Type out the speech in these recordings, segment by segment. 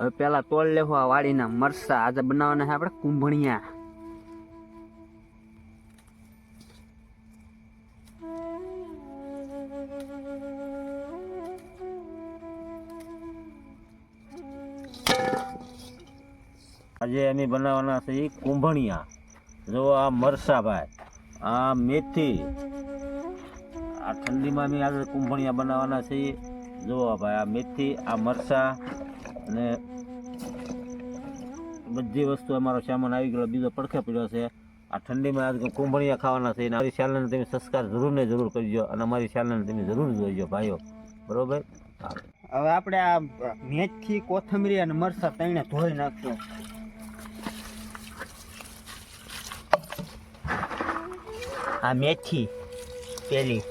હવે પેલા તોડ લેવા આ વાડીના મરસા આજે બનાવવાના છે આપણે કુંભણિયા. આજે અમે બનાવવાના છે કુંભણિયા. જો આ મરસાભાઈ આ મેથી. આ ઠંડીમાં અમે આજે કુંભણિયા બનાવવાના છીએ. જુઓ ભાઈ, આ મેથી, આ મરસા અને બધી વસ્તુ અમારો સામાન આવી ગયો બીજો પડખે પડ્યો છે. આ ઠંડીમાં આજે કુંભણિયા ખાવાના છે. અને અમારી ચેનલને તમે સંસ્કાર જરૂર ને જરૂર કરજો અને અમારી શાલને તમે જરૂર જોઈજો ભાઈઓ. બરોબર? હવે આપણે આ મેથી, કોથમરી અને મરસા ત્રણે ધોઈ નાખશું. આ મેથી પેલી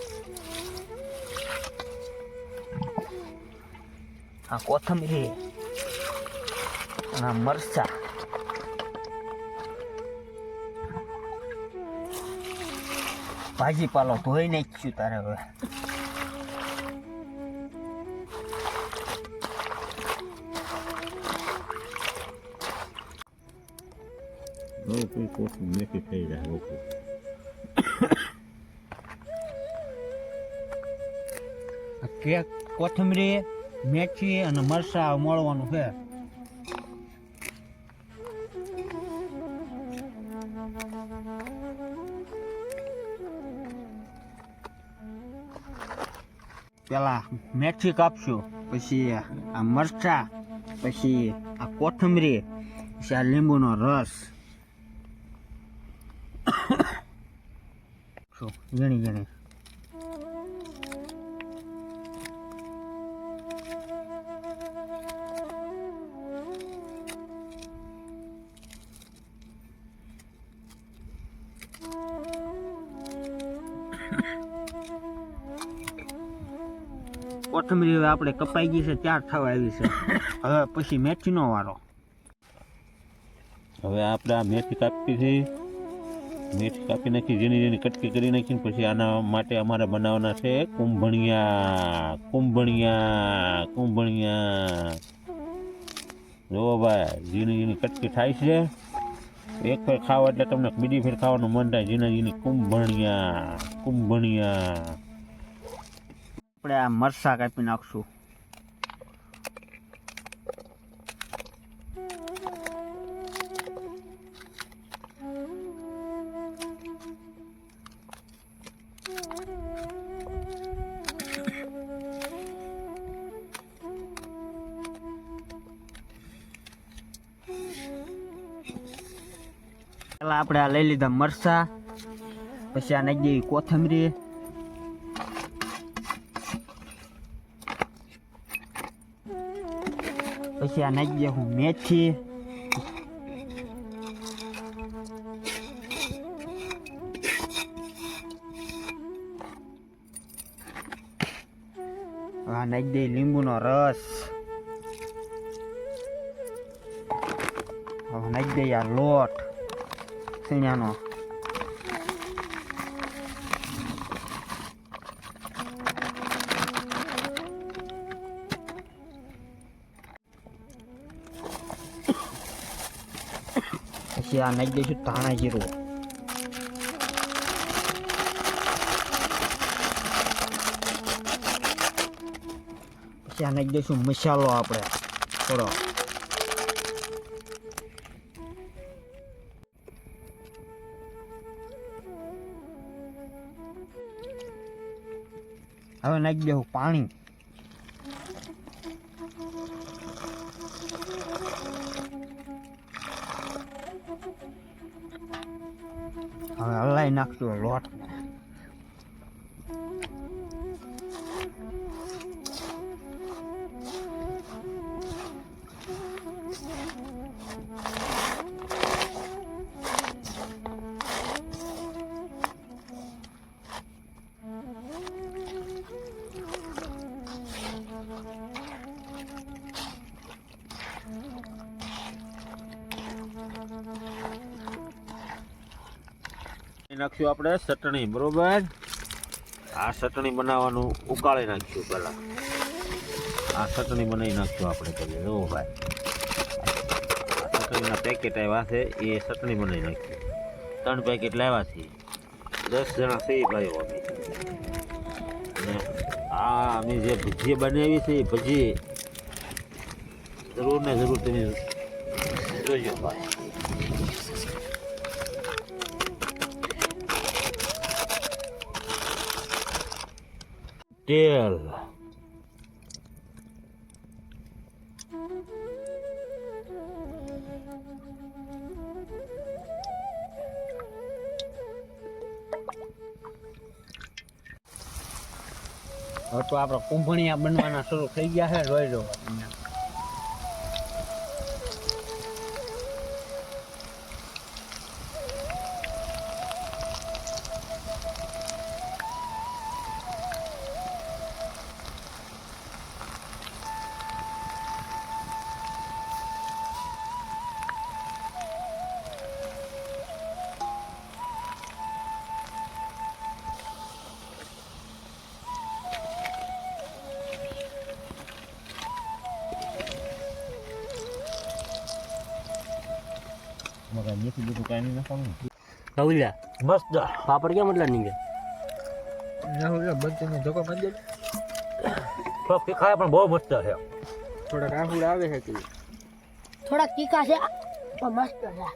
આ કોથમરી અને આ મરસા ભાજી પાલો ધોઈ નાખ્યું તારે હવે. કોથમરી મેથી અને મરસા મળવાનું છે. પેલા મેથી કાપશું, પછી આ મરચા, પછી આ કોથમરી, પછી આ લીંબુનો રસ. ઘણી ઝીણી ઝીણી કોથમરી હવે આપણે કપાઈ ગઈ છે, ત્યાર થવા આવી છે. હવે પછી મેથીનો વારો. હવે આપણે આ મેથી કાપી છે. મેથી કાપી નાખી, ઝીણી ઝીણી કટકી કરી નાખીને પછી આના માટે અમારે બનાવવાના છે કુંભણિયા કુંભણિયા કુંભણિયા. જુઓ ભાઈ, ઝીણી ઝીણી કટકી થાય છે. એક ફેર ખાવા એટલે તમને બીજી ફેર ખાવાનું મન થાય. ઝીણા ઝીણી કુંભણિયા કુંભણિયા. આપણે આ મરસા કાપી નાખશું. પેલા આપણે આ લઈ લીધા મરસા, પછી આ નાખી દેવી કોથમરી. પછી આ નાખી દે હું મેથી. આ નાખી દે લીંબુનો રસ. નાખી દે આ લોટ. સીણાનો પછી આ નાખી દઈશું ધાણા જીરું. પછી આ નાખી દઈશું મસાલો આપણે. થોડો. હવે નાખી દઉં પાણી. હવે હલાઈ નાખજો લોટ નાખ્યું આપણે ચટણી, બરોબર? આ ચટણી બનાવવાનું ઉકાળી નાખ્યું પહેલાં. આ ચટણી બનાવી નાખ્યું આપણે પહેલાં. જો ભાઈ. ચટણીના પેકેટ આવ્યા છે, એ ચટણી બનાવી નાખી ત્રણ પેકેટ લાવ્યા છે. દસ જણા છે ભાઈઓ અમે. અને આ અમે જે ભજીએ બનાવી છે એ ભજી જરૂર ને જરૂર તમે જોજો ભાઈ. તેલ તો આપણે કુંભણિયા બનવાના શરૂ થઈ ગયા છે જોઈ લો. મગર મીઠું બીઠું કાંઈ નહીં નાખવાનું કૌલ્યા મસ્ત પાપડ કેમ એટલા નીકળે તો ખાય પણ બહુ મસ્ત છે. થોડાક આહુડ આવે છે થોડાક થોડા તીખા છે. પણ મસ્ત છે.